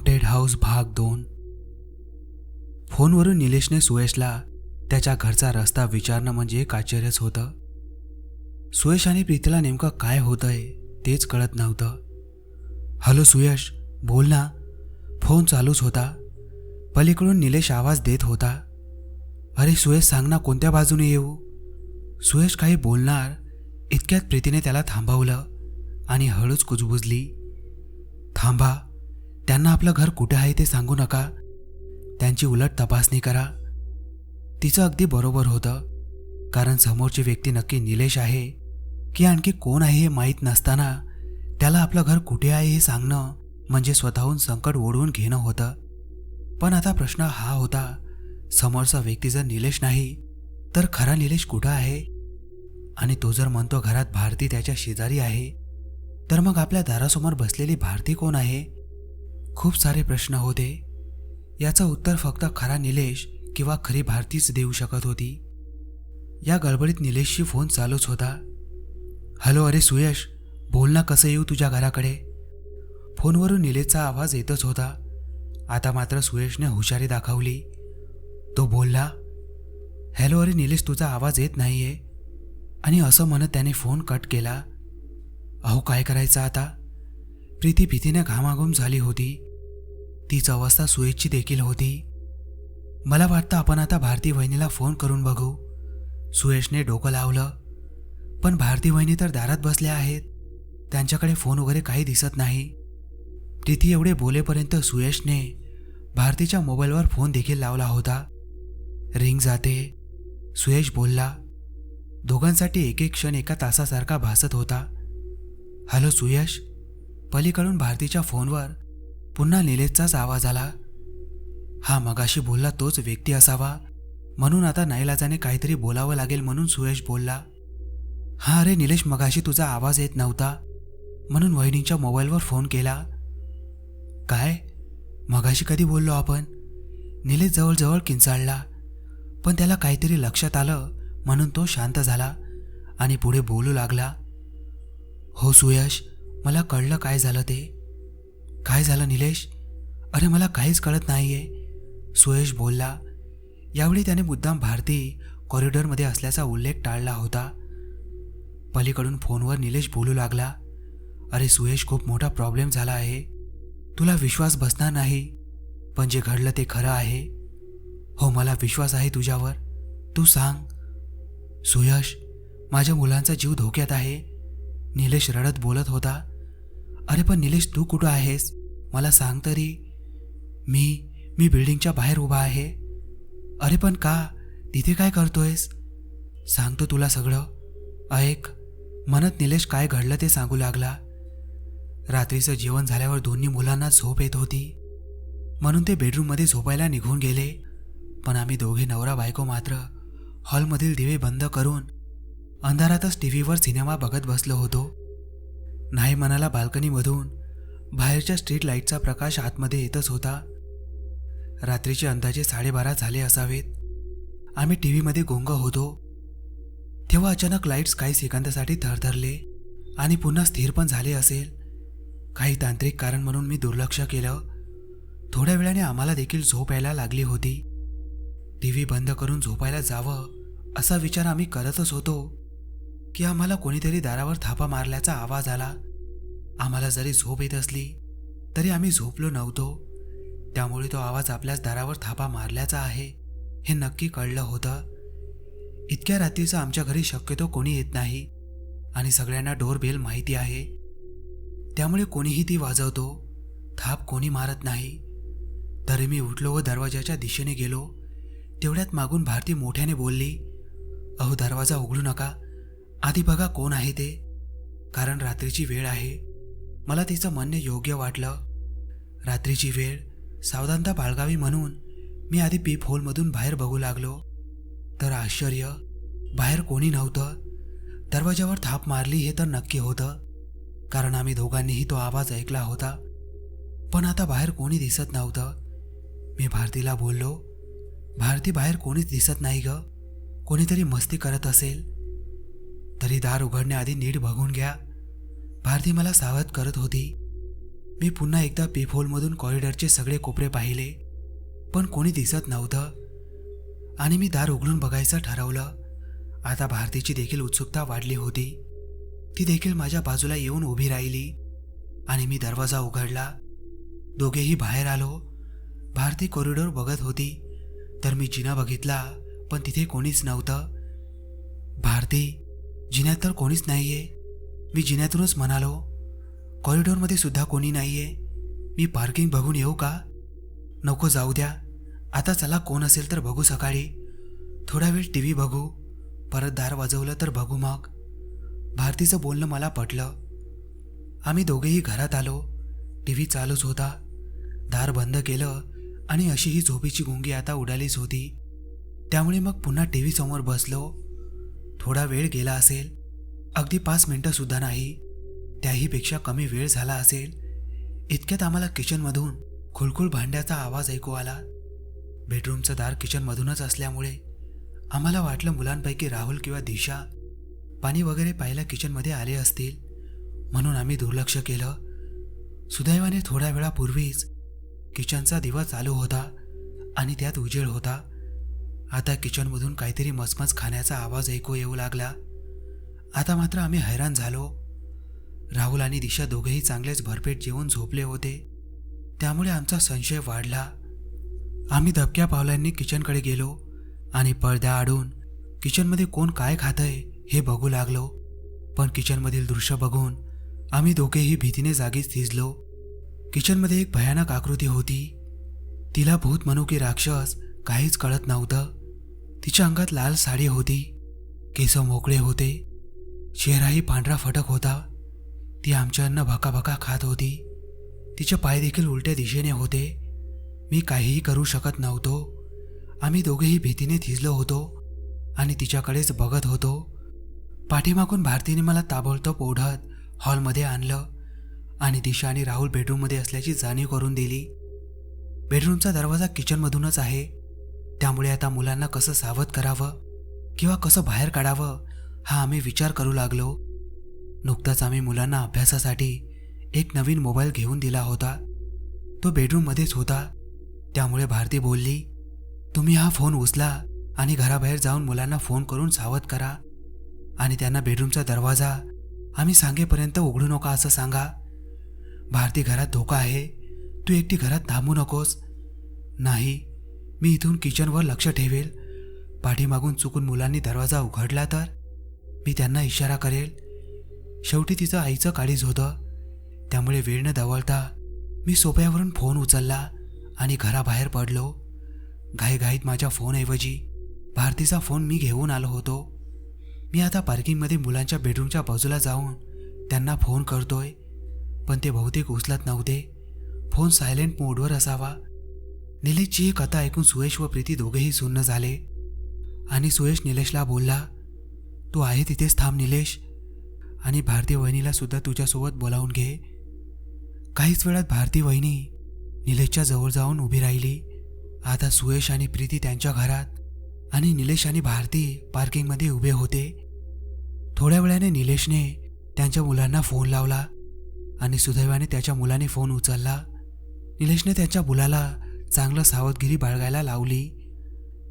Haunted house भाग दोन. फोनवरून निलेशने सुयशला त्याच्या घरचा रस्ता विचारणं म्हणजे एक आश्चर्यच होतं. सुयश आणि प्रीतीला नेमकं काय होतंय तेच कळत नव्हतं. हॅलो सुयश बोल ना. फोन चालूच होता. पलीकडून निलेश आवाज देत होता. अरे सुयश सांग ना कोणत्या बाजूने येऊ? सुयश काही बोलणार इतक्यात प्रीतीने त्याला थांबवलं आणि हळूच कुजबुजली. थांबा त्यांना आपलं घर कुठे आहे ते सांगू नका. त्यांची उलट तपासणी करा. तिचं अगदी बरोबर होतं. कारण समोरची व्यक्ती नक्की निलेश आहे. की आणखी कोण आहे हे माहीत नसताना त्याला आपलं घर कुठे आहे हे सांगणं म्हणजे स्वतःहून संकट ओढवून घेणं होतं. पण आता प्रश्न हा होता समोरचा व्यक्ती जर निलेश नाही तर खरा निलेश कुठं आहे? आणि तो जर म्हणतो घरात भारती त्याच्या शेजारी आहे तर मग आपल्या दारासमोर बसलेली भारती कोण आहे? खूप सारे प्रश्न होते. याचं उत्तर फक्त खरा निलेश किंवा खरी भारतीच देऊ शकत होती. या गडबडीत निलेशशी फोन चालूच होता. हॅलो अरे सुयश बोल ना कसं येऊ तुझ्या घराकडे? फोनवरून निलेशचा आवाज येतच होता. आता मात्र सुयशने हुशारी दाखवली. तो बोलला हॅलो अरे निलेश तुझा आवाज येत नाही आहे आणि असं म्हणत त्याने फोन कट केला. अहो काय करायचं आता? प्रीती भीतीने घामाघूम झाली होती. तीच अवस्था सुयशची देखील होती. मला वाटतं आपण आता भारती वहिनीला फोन करून बघू. सुयेशने डोकं लावलं. पण भारती वहिनी तर दारात बसल्या आहेत. त्यांच्याकडे फोन वगैरे काही दिसत नाही. प्रीती एवढे बोलेपर्यंत सुयेशने भारतीच्या मोबाईलवर फोन देखील लावला होता. रिंग जाते. सुयेश बोलला. दोघांसाठी एक एक क्षण एका तासासारखा भासत होता. हॅलो सुयश पलीकडून भारतीच्या फोनवर पुन्हा निलेशचाच आवाज आला. हा मगाशी बोलला तोच व्यक्ती असावा म्हणून आता नाईलाजाने काहीतरी बोलावं लागेल म्हणून सुयश बोलला. हा अरे निलेश मगाशी तुझा आवाज येत नव्हता म्हणून वहिनींच्या मोबाईलवर फोन केला. काय? मगाशी कधी बोललो आपण? निलेश जवळजवळ किंचाळला पण त्याला काहीतरी लक्षात आलं म्हणून तो शांत झाला आणि पुढे बोलू लागला. हो सुयश मला कळलं काय झालं ते? काय झालं निलेश? अरे मला काहीच कळत नाही आहे सुयश बोलला यावेळी त्याने मुद्दाम भारती कॉरिडॉरमध्ये असल्याचा उल्लेख टाळला होता. पलीकडून फोनवर निलेश बोलू लागला अरे सुयश खूप मोठा प्रॉब्लेम झाला आहे. तुला विश्वास बसणार नाही पण जे घडलं ते खरं आहे. हो मला विश्वास आहे तुझ्यावर. तू सांग. सुयश माझ्या मुलांचा जीव धोक्यात आहे. निलेश रडत बोलत होता अरे पण निलेश तू कुठं आहेस? मला सांग तरी. मी मी बिल्डिंगच्या बाहेर उभा आहे. अरे पण का? तिथे काय करतोयस? सांगतो तुला सगळं. ऐक म्हणत निलेश काय घडलं ते सांगू लागला. रात्रीचं जेवण झाल्यावर दोन्ही मुलांना झोप येत होती. म्हणून ते बेडरूममध्ये झोपायला निघून गेले. पण आम्ही दोघे नवरा बायको मात्र हॉलमधील दिवे बंद करून अंधारातच टी व्हीवर सिनेमा बघत बसलो होतो. नाही मनाला बाल्कनीमधून. बाहेरच्या स्ट्रीट लाईटचा प्रकाश आतमध्ये येतच होता. रात्रीचे अंदाजे साडेबारा झाले असावेत. आम्ही टी व्हीमध्ये गोंग होतो. तेव्हा अचानक लाईट्स काही सेकंदासाठी थरथरले आणि पुन्हा स्थिर पण झाले असेल. काही तांत्रिक कारण म्हणून मी दुर्लक्ष केलं. थोड्या वेळाने आम्हाला देखील झोप यायला लागली होती. टी व्ही बंद करून झोपायला जावं असा विचार आम्ही करतच होतो. की आम्हाला कोणीतरी दारावर थापा मारल्याचा आवाज आला. आम्हाला जरी झोप येत असली तरी आम्ही झोपलो नव्हतो. त्यामुळे तो आवाज आपल्याच दारावर थापा मारल्याचा आहे हे नक्की कळलं होतं. इतक्या रात्रीचं आमच्या घरी शक्यतो कोणी येत नाही आणि सगळ्यांना डोर बेल माहिती आहे. त्यामुळे कोणीही ती वाजवतो थाप कोणी मारत नाही. तरी मी उठलो व दरवाजाच्या दिशेने गेलो. तेवढ्यात मागून भारती मोठ्याने बोलली अहो दरवाजा उघडू नका. आधी बघा कोण आहे ते. कारण रात्रीची वेळ आहे. मला तिचं म्हणणे योग्य वाटलं. रात्रीची वेळ सावधानता बाळगावी म्हणून मी आधी पीप होलमधून बाहेर बघू लागलो. तर आश्चर्य बाहेर कोणी नव्हतं. दरवाजावर थाप मारली हे तर नक्की होतं. कारण आम्ही दोघांनीही तो आवाज ऐकला होता. पण आता बाहेर कोणी दिसत नव्हतं. मी भारतीला बोललो भारती बाहेर कोणीच दिसत नाही ग. कोणीतरी मस्ती करत असेल. तरी दार उघडण्याआधी नीट बघून घ्या. भारती मला सावध करत होती. मी पुन्हा एकदा पेफोलमधून कॉरिडॉरचे सगळे कोपरे पाहिले पण कोणी दिसत नव्हतं. आणि मी दार उघडून बघायचं ठरवलं. आता भारतीची देखील उत्सुकता वाढली होती. ती देखील माझ्या बाजूला येऊन उभी राहिली आणि मी दरवाजा उघडला. दोघेही बाहेर आलो. भारती कॉरिडॉर बघत होती तर मी जिना बघितला पण तिथे कोणीच नव्हतं. भारती जिन्यात तर कोणीच नाहीये. मी जिन्यातूनच म्हणालो कॉरिडॉरमध्ये सुद्धा कोणी नाहीये. मी पार्किंग बघून येऊ का? नको जाऊ द्या. आता चला कोण असेल तर बघू सकाळी. थोडा वेळ टी व्ही बघू. परत दार वाजवलं तर बघू मग. भारतीचं बोलणं मला पटलं. आम्ही दोघेही घरात आलो. टी व्ही चालूच होता. दार बंद केलं आणि अशी ही झोपेची गुंगी आता उडालीच होती. त्यामुळे मग पुन्हा टी व्ही समोर बसलो. थोडा वेळ गेला असेल. अगदी पाच मिनटंसुद्धा नाही. त्याहीपेक्षा कमी वेळ झाला असेल. इतक्यात आम्हाला किचनमधून खुळखुळ भांड्याचा आवाज ऐकू आला. बेडरूमचं दार किचनमधूनच असल्यामुळे आम्हाला वाटलं मुलांपैकी राहुल किंवा दिशा पाणी वगैरे पाहिलं किचनमध्ये आले असतील. म्हणून आम्ही दुर्लक्ष केलं. सुदैवाने थोड्या वेळापूर्वीच किचनचा दिवा चालू होता आणि त्यात उजेड होता. आता किचनमधून काहीतरी मचमच खाण्याचा आवाज ऐकू येऊ लागला. आता मात्र आम्ही हैराण झालो. राहुल आणि दिशा दोघेही चांगलेच भरपेट जेवून झोपले होते. त्यामुळे आमचा संशय वाढला. आम्ही धबक्या पावलांनी किचनकडे गेलो आणि पडद्या आडून किचनमध्ये कोण काय खातंय हे बघू लागलो. पण किचनमधील दृश्य बघून आम्ही दोघेही भीतीने जागीच थिजलो. किचनमध्ये एक भयानक आकृती होती. तिला भूत म्हणू की राक्षस काहीच कळत नव्हतं. तिच्या अंगात लाल साडी होती केस मोकळे होते चेहराही पांढरा फटक होता. ती आमच्या अन्न भकाभका खात होती. तिचे पाय देखील उलट्या दिशेने होते. मी काहीही करू शकत नव्हतो. आम्ही दोघेही भीतीने थिजलो होतो आणि तिच्याकडेच बघत होतो. पाठीमागून भारतीने मला ताबडतोब ओढत हॉलमध्ये आणलं आणि दिशा आणि राहुल बेडरूममध्ये असल्याची जाणीव करून दिली. बेडरूमचा दरवाजा किचनमधूनच आहे. त्यामुळे आता मुलांना कसं सावध करावं? किंवा कसं बाहेर काढावं? हा आम्ही विचार करू लागलो. नुकताच आम्ही मुलांना अभ्यासासाठी एक नवीन मोबाईल घेऊन दिला होता. तो बेडरूममध्येच होता. त्यामुळे भारती बोलली तुम्ही हा फोन उचला आणि घराबाहेर जाऊन मुलांना फोन करून सावध करा. आणि त्यांना बेडरूमचा दरवाजा आम्ही सांगेपर्यंत उघडू नका असं सांगा. भारती घरात धोका आहे. तू एकटी घरात थांबू नकोस. नाही. मी इथून किचनवर लक्ष ठेवेल. पाठीमागून चुकून मुलांनी दरवाजा उघडला तर? मी त्यांना इशारा करेल. शेवटी तिचं आईचं काळीज होतं. त्यामुळे वेळ न दवळता मी सोप्यावरून फोन उचलला आणि घराबाहेर पडलो. घाईघाईत माझ्या फोनऐवजी भारतीचा फोन मी घेऊन आलो होतो. मी आता पार्किंगमध्ये मुलांच्या बेडरूमच्या बाजूला जाऊन त्यांना फोन करतोय. पण ते बहुतेक उचलत नव्हते. फोन सायलेंट मोडवर असावा. निलेशची ही कथा ऐकून सुयश व प्रीती दोघेही सुन्न झाले. आणि सुयश निलेशला बोलला तू आहे तिथेच थांब निलेश. आणि भारती वहिनीला सुद्धा तुझ्यासोबत बोलावून घे. काहीच वेळात भारती वहिनी निलेशच्या जवळ जाऊन उभी राहिली. आता सुयश आणि प्रीती त्यांच्या घरात आणि निलेश आणि भारती पार्किंगमध्ये उभे होते. थोड्या वेळाने निलेशने त्यांच्या मुलांना फोन लावला आणि सुदैवाने त्याच्या मुलाने फोन उचलला. निलेशने त्याच्या मुलाला चांगलं सावधगिरी बाळगायला लावली.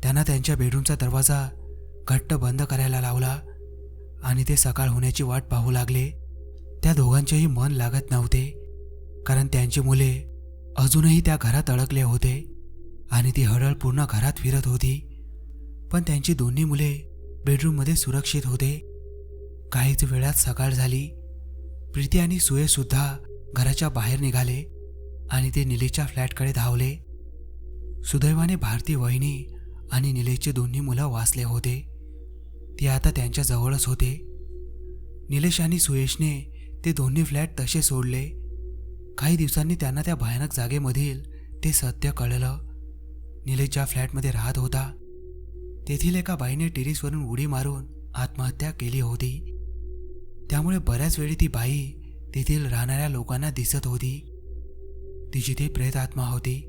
त्यांना त्यांच्या बेडरूमचा दरवाजा घट्ट बंद करायला लावला आणि ते सकाळ होण्याची वाट पाहू लागले. त्या दोघांचेही मन लागत नव्हते कारण त्यांची मुले अजूनही त्या घरात अडकले होते आणि ती हडळ पूर्ण घरात फिरत होती. पण त्यांची दोन्ही मुले बेडरूममध्ये सुरक्षित होते. काहीच वेळात सकाळ झाली. प्रीती आणि सुयेसुद्धा घराच्या बाहेर निघाले आणि ते निलीच्या फ्लॅटकडे धावले. सुदैवाने भारती वहिनी आणि निलेशचे दोन्ही मुलं वाचले होते. ते आता त्यांच्याजवळच होते. निलेश आणि सुयशने ते दोन्ही फ्लॅट तसे सोडले. काही दिवसांनी त्यांना त्या भयानक जागेमधील ते सत्य कळलं. निलेश ज्या फ्लॅटमध्ये राहत होता तेथील एका बाईने टेरिसवरून उडी मारून आत्महत्या केली होती. त्यामुळे बऱ्याच वेळी ती बाई तेथील राहणाऱ्या लोकांना दिसत होती. तिची ती प्रेत आत्मा होती